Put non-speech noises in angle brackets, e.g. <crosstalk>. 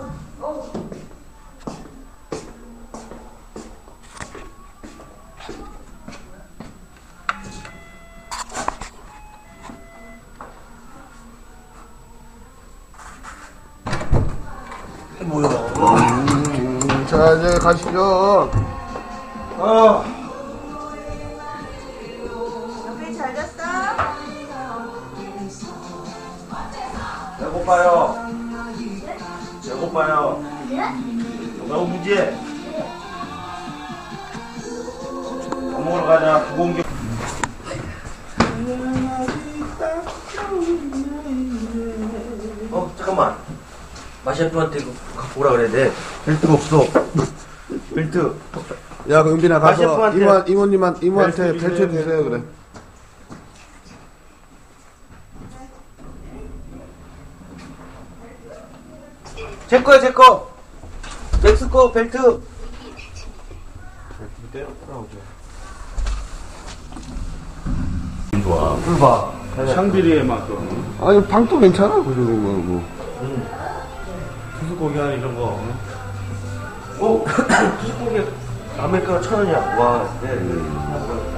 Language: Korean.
음, 자 이제 가시죠. 아. 여기 잘 잤어? 배고파요. 배고파요. 무지해. 밥 먹으러 가자. 구공기. 어, 잠깐만. 마셰프한테 이거 갖고 오라 그래야 돼. 벨트가 없어. 벨트. 야, 그 은빈아 가서 마셰프한테 이모, 이모님한, 이모한테 벨트 벨트 주세요. 주세요, 그래. 제 거야, 제 거. 맥스 거 벨트. 좋아. 봐. 샹비리의 맛 그. 아니, 방도 괜찮아, 그 정도면 뭐. 수수고기 한 이런 거. 어? <coughs> 수수고기 아메리카노 천 원이야. 와, 네.